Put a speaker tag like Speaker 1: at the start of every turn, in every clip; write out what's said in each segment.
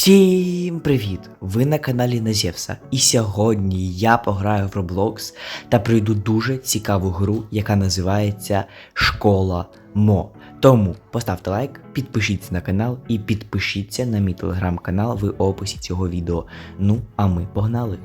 Speaker 1: Всім привіт! Ви на каналі Назєвса. І сьогодні я пограю в Roblox та пройду дуже цікаву гру, яка називається Школа Мо. Тому поставте лайк, підпишіться на канал і підпишіться на мій телеграм-канал в описі цього відео. Ну, а ми погнали!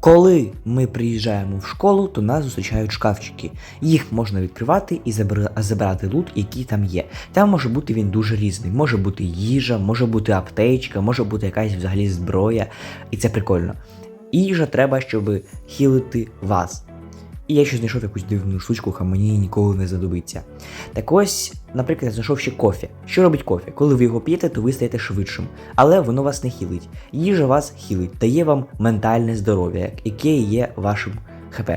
Speaker 1: Коли ми приїжджаємо в школу, то нас зустрічають шкафчики. Їх можна відкривати і забира- забирати лут, який там є. Там може бути він дуже різний. Може бути їжа, може бути аптечка, може бути якась взагалі зброя, і це прикольно. Їжа треба, щоб хілити вас. І я ще знайшов якусь дивну штучку, яка мені ніколи не задобиться. Так ось, наприклад, я знайшов ще кофе. Що робить кофе? Коли ви його п'єте, то ви стаєте швидшим, але воно вас не хілить. Їжа вас хілить, дає вам ментальне здоров'я, яке є вашим ХП.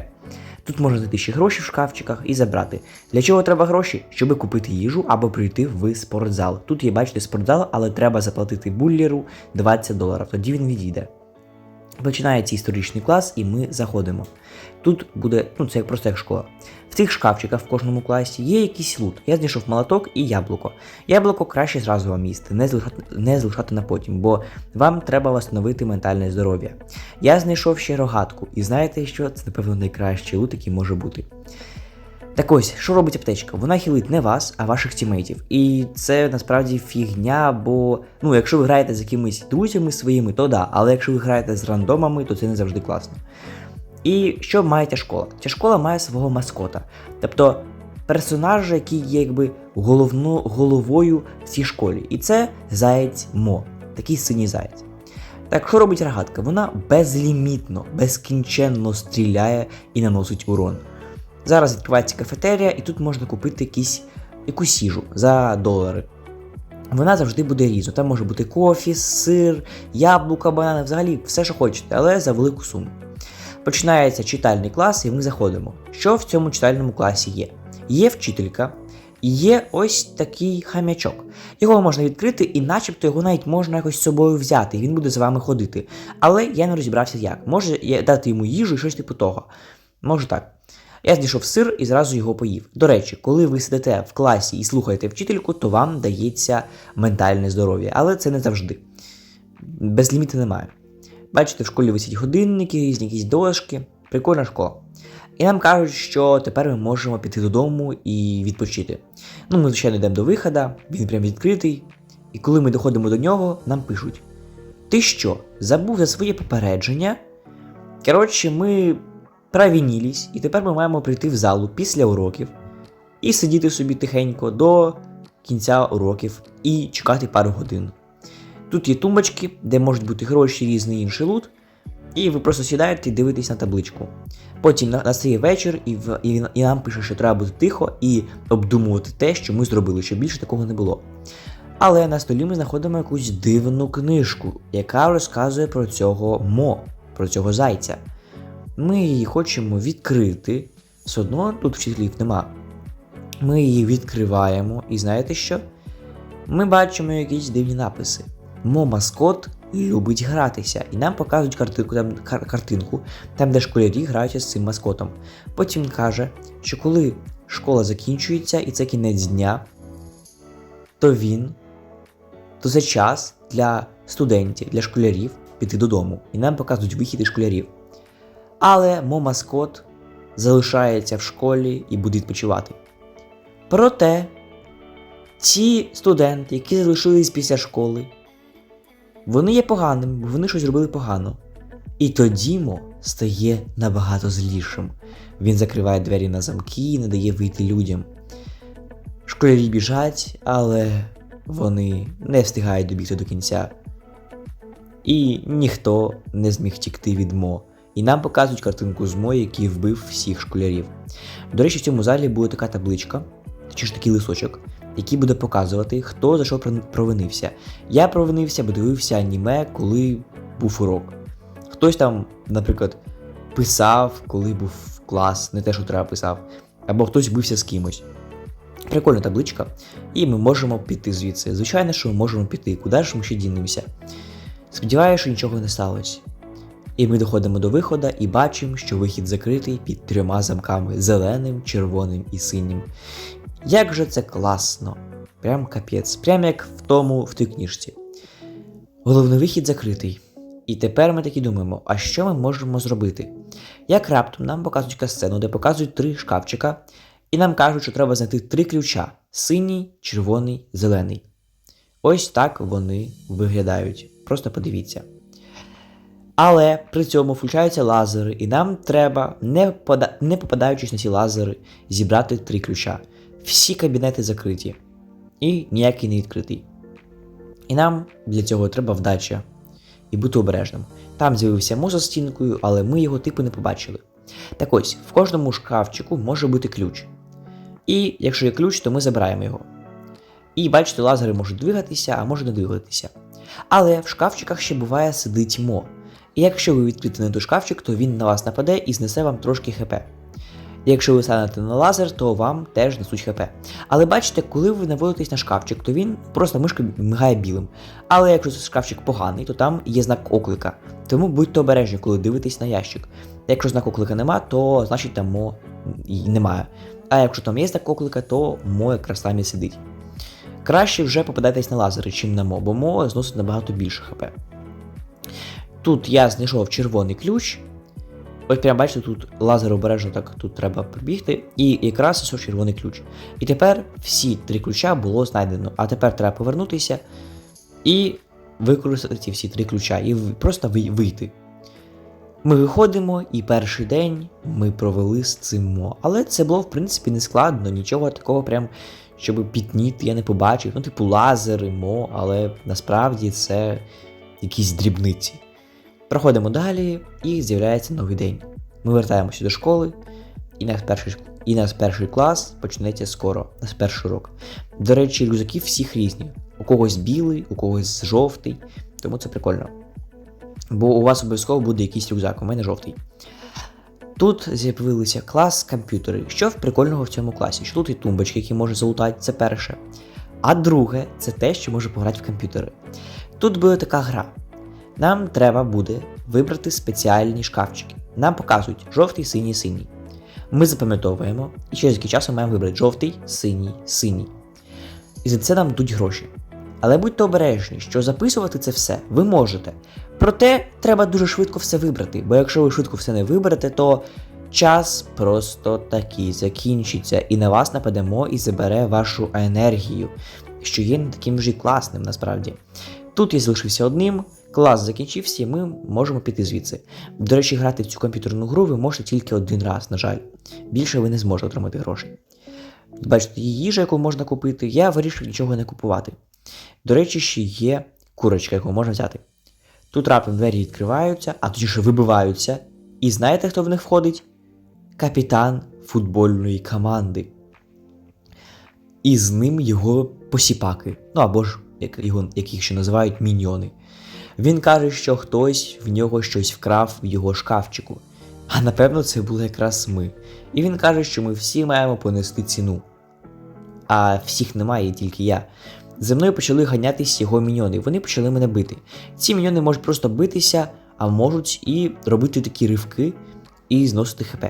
Speaker 1: Тут можна знайти ще гроші в шкафчиках і забрати. Для чого треба гроші? Щоб купити їжу або прийти в спортзал. Тут є, бачите, спортзал, але треба заплатити буллеру 20 доларів, тоді він відійде. Починається історичний клас, і ми заходимо. Тут буде, ну це як просто як школа. В цих шкафчиках в кожному класі є якийсь лут. Я знайшов молоток і яблуко. Яблуко краще зразу вам їсти, не залишати, не залишати на потім, бо вам треба восстановити ментальне здоров'я. Я знайшов ще рогатку, і знаєте що? Це, напевно, найкращий лут, який може бути. Так ось, що робить аптечка? Вона хілить не вас, а ваших тімейтів. І це насправді фігня, бо ну, якщо ви граєте з якимись друзями своїми, то да, але якщо ви граєте з рандомами, то це не завжди класно. І що має ця школа? Ця школа має свого маскота. Тобто персонажа, який є якби головно, головою в цій школі. І це заєць Мо, такий синій заєць. Так, що робить рогатка? Вона безлімітно, безкінченно стріляє і наносить урон. Зараз відкривається кафетерія, і тут можна купити якісь, якусь їжу за долари. Вона завжди буде різно. Там може бути кофі, сир, яблука, банани, взагалі все, що хочете, але за велику суму. Починається читальний клас, і ми заходимо. Що в цьому читальному класі є? Є вчителька, і є ось такий хам'ячок. Його можна відкрити, і начебто його навіть можна якось з собою взяти, і він буде з вами ходити. Але я не розібрався як. Може я дати йому їжу і щось типу того. Може так. Я знайшов сир і зразу його поїв. До речі, коли ви сидите в класі і слухаєте вчительку, то вам дається ментальне здоров'я, але це не завжди. Без ліміту немає. Бачите, в школі висять годинники, різні якісь дошки. Прикольна школа. І нам кажуть, що тепер ми можемо піти додому і відпочити. Ну, ми, звичайно, йдемо до виходу, він прям відкритий. І коли ми доходимо до нього, нам пишуть: Ти що, забув за своє попередження? Коротше, ми провінілись, і тепер ми маємо прийти в залу після уроків і сидіти собі тихенько до кінця уроків і чекати пару годин. Тут є тумбочки, де можуть бути гроші, різний інший лут, і ви просто сідаєте і дивитесь на табличку. Потім настає вечір, і, в, і, і нам пише, що треба бути тихо і обдумувати те, що ми зробили, щоб більше такого не було. Але на столі ми знаходимо якусь дивну книжку, яка розказує про цього мо, про цього зайця. Ми її хочемо відкрити, все одно тут вчителів нема. Ми її відкриваємо, і знаєте що? Ми бачимо якісь дивні написи. Мо маскот любить гратися, і нам показують картинку, там, кар- картинку, там, де школярі граються з цим маскотом. Потім каже, що коли школа закінчується і це кінець дня, то він, то це час для студентів, для школярів піти додому. І нам показують вихід із школярів. Але мо маскот залишається в школі і буде відпочивати. Проте ті студенти, які залишились після школи, вони є поганими, вони щось зробили погано. І тоді Мо стає набагато злішим. Він закриває двері на замки і не дає вийти людям. Школярі біжать, але вони не встигають добігти до кінця. І ніхто не зміг тікти від Мо. І нам показують картинку з Мо, який вбив всіх школярів. До речі, в цьому залі буде така табличка, чи ж такий лисочок, який буде показувати, хто за що провинився. Я провинився, бо дивився аніме, коли був урок. Хтось там, наприклад, писав, коли був клас, не те, що треба писав, або хтось бився з кимось. Прикольна табличка, і ми можемо піти звідси. Звичайно, що ми можемо піти. Куди ж ми ще дінемося? Сподіваюся, що нічого не сталося. І ми доходимо до виходу і бачимо, що вихід закритий під трьома замками зеленим, червоним і синім. Як же це класно! Прям капець, прям як в тому в тій книжці. Головний вихід закритий. І тепер ми такі думаємо, а що ми можемо зробити? Як раптом нам показують касцену, де показують три шкафчика, і нам кажуть, що треба знайти три ключа: синій, червоний, зелений. Ось так вони виглядають. Просто подивіться. Але при цьому включаються лазери, і нам треба, не, пода... не попадаючись на ці лазери, зібрати три ключа. Всі кабінети закриті, і ніякий не відкритий. І нам для цього треба вдача і бути обережним. Там з'явився мо за стінкою, але ми його типу не побачили. Так ось, в кожному шкафчику може бути ключ. І якщо є ключ, то ми забираємо його. І бачите, лазери можуть двигатися, а можуть не двигатися. Але в шкафчиках ще буває сидить мо. І якщо ви відкрите не той шкафчик, то він на вас нападе і знесе вам трошки хп. Якщо ви станете на лазер, то вам теж несуть хп. Але бачите, коли ви наводитесь на шкафчик, то він просто мишка мигає білим. Але якщо цей шкафчик поганий, то там є знак оклика. Тому будьте обережні, коли дивитесь на ящик. Якщо знак оклика нема, то значить там мо і немає. А якщо там є знак оклика, то мо якраз там і сидить. Краще вже попадайтесь на лазери, чим на мо, бо мо зносить набагато більше хп. Тут я знайшов червоний ключ. Ось прямо бачите, тут лазер обережно так тут треба пробігти, і якраз ось червоний ключ. І тепер всі три ключа було знайдено. А тепер треба повернутися і використати ці всі три ключа, і просто вийти. Ми виходимо, і перший день ми провели з цим мо. Але це було, в принципі, не складно, нічого такого прям, щоб пітніти, я не побачив. Ну, типу, лазери, мо, але насправді це якісь дрібниці. Проходимо далі, і з'являється новий день. Ми вертаємося до школи, і наш перший, і наш перший клас почнеться скоро, наш перший урок. До речі, рюкзаки всіх різні. У когось білий, у когось жовтий, тому це прикольно. Бо у вас обов'язково буде якийсь рюкзак, у мене жовтий. Тут з'явилися клас комп'ютери. Що прикольного в цьому класі? Що тут є тумбочки, які можна залутати, це перше. А друге, це те, що може пограти в комп'ютери. Тут буде така гра. Нам треба буде вибрати спеціальні шкафчики. Нам показують жовтий, синій, синій. Ми запам'ятовуємо і через який час ми маємо вибрати жовтий, синій, синій. І за це нам дадуть гроші. Але будьте обережні, що записувати це все ви можете. Проте треба дуже швидко все вибрати, бо якщо ви швидко все не виберете, то час просто такий закінчиться, і на вас нападемо і забере вашу енергію, що є не таким вже й класним насправді. Тут я залишився одним, клас закінчився, і ми можемо піти звідси. До речі, грати в цю комп'ютерну гру ви можете тільки один раз, на жаль. Більше ви не зможете отримати грошей. Бачите, є їжа, яку можна купити, я вирішив нічого не купувати. До речі, ще є курочка, яку можна взяти. Тут раптом двері відкриваються, а точніше вибиваються. І знаєте, хто в них входить? Капітан футбольної команди. І з ним його посіпаки. Ну або ж, як його, яких ще називають міньйони. Він каже, що хтось в нього щось вкрав в його шкафчику. А напевно, це були якраз ми. І він каже, що ми всі маємо понести ціну. А всіх немає, тільки я. За мною почали ганятись його міньйони, вони почали мене бити. Ці міньйони можуть просто битися, а можуть і робити такі ривки і зносити хп.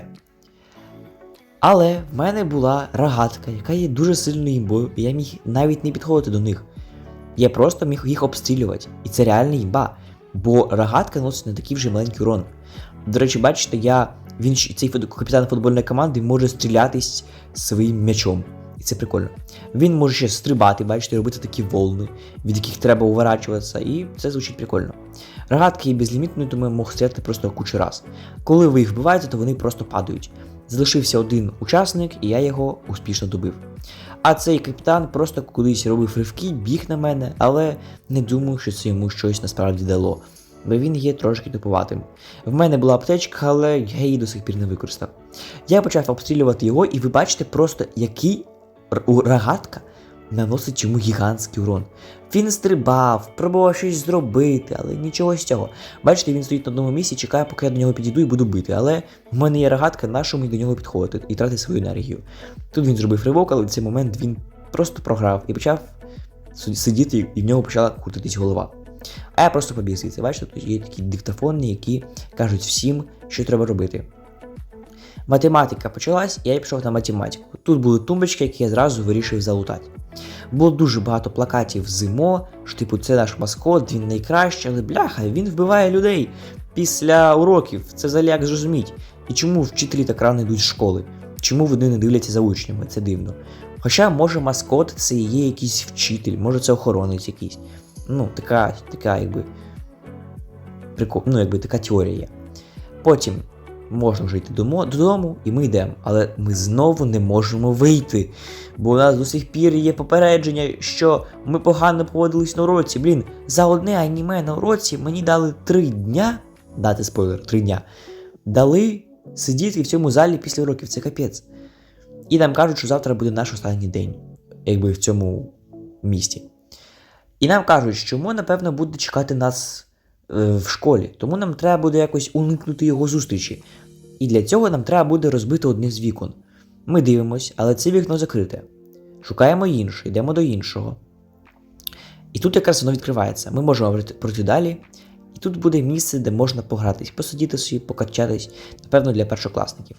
Speaker 1: Але в мене була рогатка, яка є дуже сильною і я міг навіть не підходити до них. Я просто міг їх обстрілювати. І це реальна імба. Бо рогатка носить не такий вже маленький урон. До речі, бачите, я, він, цей капітан футбольної команди може стрілятись своїм м'ячом. І це прикольно. Він може ще стрибати, бачите, робити такі волни, від яких треба уворачуватися, і це звучить прикольно. Рогатки є безлімітною, тому я мог стріляти просто кучу раз. Коли ви їх вбиваєте, то вони просто падають. Залишився один учасник, і я його успішно добив. А цей капітан просто кудись робив ривки, біг на мене, але не думаю, що це йому щось насправді дало, бо він є трошки тупуватим. В мене була аптечка, але я її до сих пір не використав. Я почав обстрілювати його, і ви бачите просто, який рогатка наносить йому гігантський урон. Він стрибав, пробував щось зробити, але нічого з цього. Бачите, він стоїть на одному місці, чекає, поки я до нього підійду і буду бити. Але в мене є рогатка, на що мені до нього підходити і тратити свою енергію. Тут він зробив ривок, але в цей момент він просто програв і почав сидіти, і в нього почала крутитись голова. А я просто побіг звідси. Бачите, тут є такі диктофони, які кажуть всім, що треба робити. Математика почалась, і я пішов на математику. Тут були тумбочки, які я зразу вирішив залутати. Було дуже багато плакатів зимо, що типу це наш маскот, він найкращий, але бляха, він вбиває людей після уроків. Це взагалі як зрозуміть. І чому вчителі так рано йдуть з школи? Чому вони не дивляться за учнями? Це дивно. Хоча, може, маскот це і є якийсь вчитель, може це охоронець якийсь. Ну, така, така, якби. Прикол, ну, якби така теорія. Потім можна вже йти додому, і ми йдемо. Але ми знову не можемо вийти. Бо у нас до сих пір є попередження, що ми погано поводились на уроці. Блін, за одне аніме на уроці мені дали три дня. Дати спойлер, три дня. Дали сидіти в цьому залі після уроків. Це капець. І нам кажуть, що завтра буде наш останній день, якби в цьому місті. І нам кажуть, що ми, напевно, буде чекати нас в школі, тому нам треба буде якось уникнути його зустрічі. І для цього нам треба буде розбити одне з вікон. Ми дивимось, але це вікно закрите. Шукаємо інше, йдемо до іншого. І тут якраз воно відкривається. Ми можемо пройти- далі. І тут буде місце, де можна погратись, посидіти собі, покачатись, напевно, для першокласників.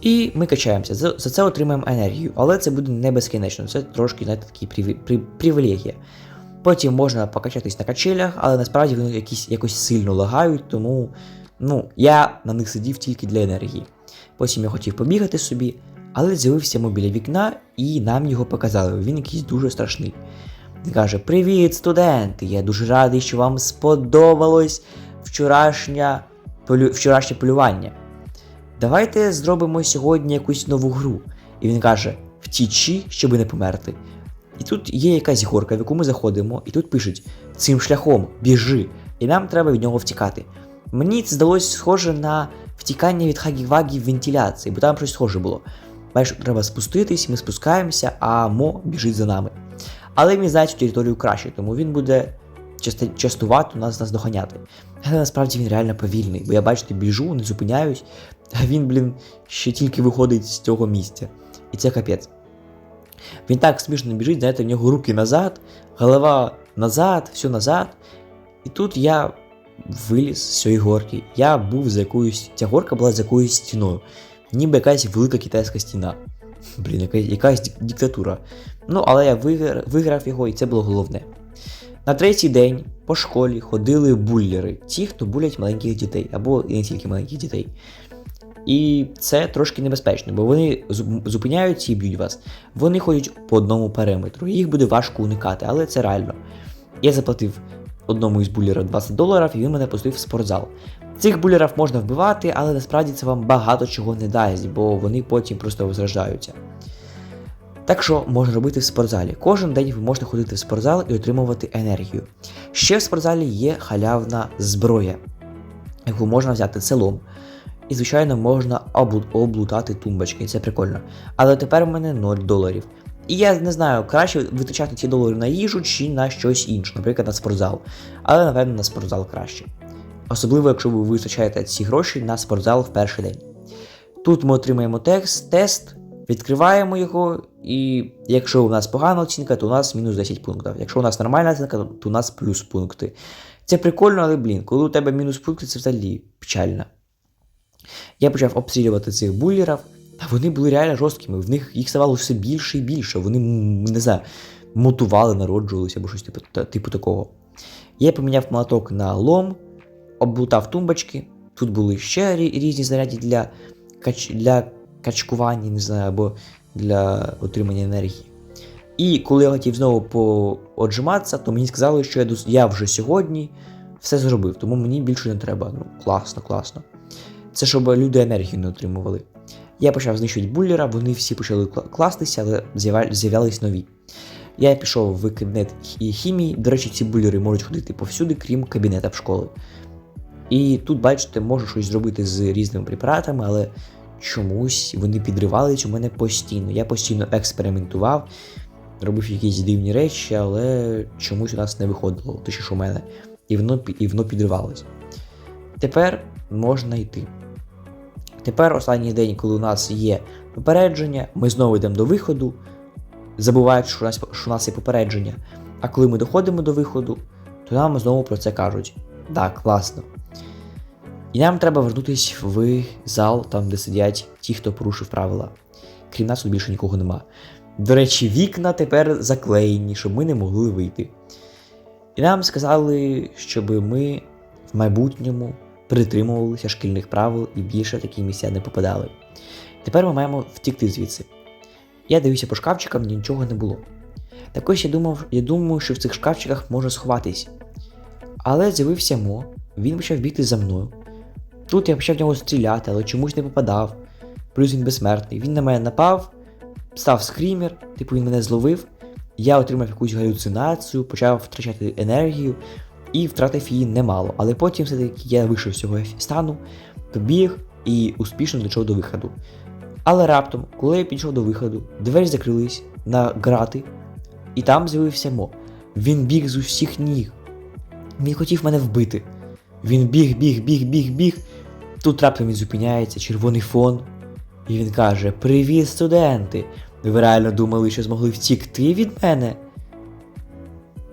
Speaker 1: І ми качаємося. За, це отримаємо енергію, але це буде не безкінечно, це трошки, знаєте, такі приві- при, привілегія. Потім можна покачатись на качелях, але насправді вони якісь, якось сильно лагають, тому ну, я на них сидів тільки для енергії. Потім я хотів побігати собі, але з'явився біля вікна і нам його показали. Він якийсь дуже страшний. Він каже: Привіт, студенти! Я дуже радий, що вам сподобалось вчорашня, полю... вчорашнє полювання. Давайте зробимо сьогодні якусь нову гру. І він каже: втічі, щоби не померти. І тут є якась горка, в яку ми заходимо, і тут пишуть цим шляхом біжи, і нам треба від нього втікати. Мені це здалося схоже на втікання від хагі-вагі в вентиляції, бо там щось схоже було. Бачиш, треба спуститись, ми спускаємося, а Мо біжить за нами. Але він знає цю територію краще, тому він буде частувати нас нас доганяти. Але насправді він реально повільний, бо я бачите, біжу, не зупиняюсь, а він, блін, ще тільки виходить з цього місця. І це капець. Він так смішно біжить, знаєте, в нього руки назад, голова назад, все назад. І тут я виліз з цієї горки. Я був за якоюсь. Ця горка була за якоюсь стіною. Ніби якась велика китайська стіна. Блін, якась, якась диктатура. Ну, але я виграв, виграв його, і це було головне. На третій день по школі ходили буллери, ті, хто булять маленьких дітей, або і не тільки маленьких дітей. І це трошки небезпечно, бо вони зупиняються і б'ють вас. Вони ходять по одному периметру, їх буде важко уникати, але це реально. Я заплатив одному із буллерів 20 доларів, і він мене пустив в спортзал. Цих буллерів можна вбивати, але насправді це вам багато чого не дасть, бо вони потім просто возрождаються. Так що можна робити в спортзалі. Кожен день ви можете ходити в спортзал і отримувати енергію. Ще в спортзалі є халявна зброя, яку можна взяти селом. І, звичайно, можна облутати тумбочки, це прикольно. Але тепер у мене 0 доларів. І я не знаю, краще витрачати ці долари на їжу чи на щось інше, наприклад, на спортзал. Але, напевно, на спортзал краще. Особливо, якщо ви витрачаєте ці гроші на спортзал в перший день. Тут ми отримаємо текст, тест, відкриваємо його, і якщо у нас погана оцінка, то у нас мінус 10 пунктів. Якщо у нас нормальна оцінка, то у нас плюс пункти. Це прикольно, але блін, коли у тебе мінус пункти, це взагалі печально. Я почав обстрілювати цих буллерів, та вони були реально жорсткими. В них їх ставало все більше і більше. Вони, не знаю, мутували, народжувалися або щось типу, та- типу такого. Я поміняв молоток на лом, облутав тумбочки. Тут були ще різні заряді для, кач... для качкування, не знаю, або для отримання енергії. І коли я хотів знову пооджиматися, то мені сказали, що я, я вже сьогодні все зробив, тому мені більше не треба. Ну, класно, класно. Це щоб люди енергію не отримували. Я почав знищувати буллера, вони всі почали кластися, але з'являлись нові. Я пішов в кабінет хімії. До речі, ці буллери можуть ходити повсюди, крім кабінета в школи. І тут, бачите, можу щось зробити з різними препаратами, але чомусь вони підривались у мене постійно. Я постійно експериментував, робив якісь дивні речі, але чомусь у нас не виходило, точніше у мене. І воно, і воно підривалось. Тепер можна йти. Тепер останній день, коли у нас є попередження, ми знову йдемо до виходу, забуваючи, що у нас, що у нас є попередження. А коли ми доходимо до виходу, то нам знову про це кажуть. Так, класно. І нам треба вернутися в зал, там, де сидять ті, хто порушив правила. Крім нас тут більше нікого нема. До речі, вікна тепер заклеєні, щоб ми не могли вийти. І нам сказали, щоб ми в майбутньому притримувалися шкільних правил і більше такі місця не попадали. Тепер ми маємо втікти звідси. Я дивився по шкафчикам, нічого не було. Також я думав, я думаю, що в цих шкафчиках можна сховатись. Але з'явився Мо, він почав бігти за мною. Тут я почав в нього стріляти, але чомусь не попадав. Плюс він безсмертний. Він на мене напав, став скрімер, типу він мене зловив. Я отримав якусь галюцинацію, почав втрачати енергію і втратив її немало. Але потім все-таки я вийшов з цього стану, побіг і успішно дійшов до виходу. Але раптом, коли я підійшов до виходу, двері закрились на грати, і там з'явився Мо. Він біг з усіх ніг. Він хотів мене вбити. Він біг, біг, біг, біг, біг. Тут раптом він зупиняється, червоний фон. І він каже: Привіт, студенти! Ви реально думали, що змогли втікти від мене?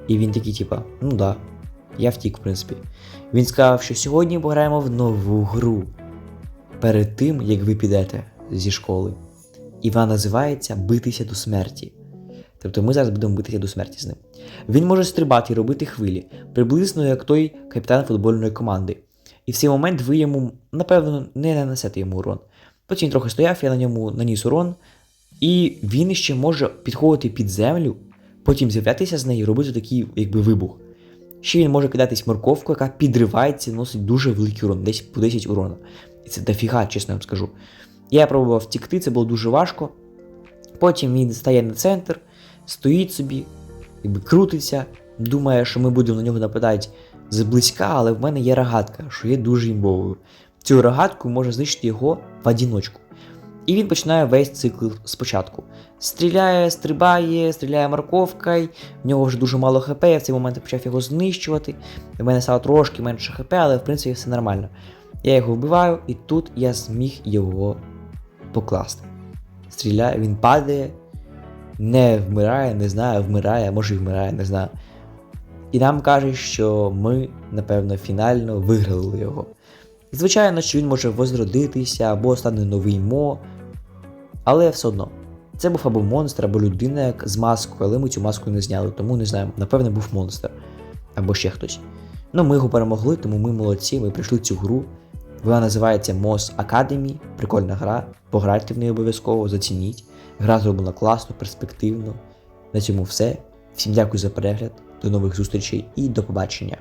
Speaker 1: І він такий, типа, ну да, я втік, в принципі. Він сказав, що сьогодні пограємо в нову гру. Перед тим, як ви підете зі школи. І вона називається Битися до смерті. Тобто ми зараз будемо битися до смерті з ним. Він може стрибати і робити хвилі, приблизно як той капітан футбольної команди. І в цей момент ви йому, напевно, не нанесете йому урон. Потім він трохи стояв, я на ньому наніс урон, і він ще може підходити під землю, потім з'являтися з нею і робити такий якби вибух. Ще він може кидатись морковку, яка підривається і носить дуже великий урон, десь по 10 урона. І це дофіга, чесно вам скажу. Я пробував втікти, це було дуже важко. Потім він стає на центр, стоїть собі, якби крутиться, думає, що ми будемо на нього нападати зблизька, але в мене є рогатка, що є дуже імбовою. Цю рогатку може знищити його в одіночку. І він починає весь цикл спочатку. Стріляє, стрибає, стріляє морковкою, в нього вже дуже мало хп, я в цей момент почав його знищувати. В мене стало трошки менше хп, але в принципі все нормально. Я його вбиваю, і тут я зміг його покласти. Стріляє, він падає, не вмирає, не знаю, вмирає, може і вмирає, не знаю. І нам кажуть, що ми, напевно, фінально виграли його. Звичайно, що він може возродитися або стане новий Мо. Але все одно, це був або монстр, або людина як з маскою, але ми цю маску не зняли, тому не знаю, напевно, був монстр. Або ще хтось. Ну, ми його перемогли, тому ми молодці, ми прийшли цю гру. Вона називається Moss Academy, прикольна гра. Пограйте в неї обов'язково, зацініть. Гра зроблена класно, перспективно. На цьому все. Всім дякую за перегляд, до нових зустрічей і до побачення.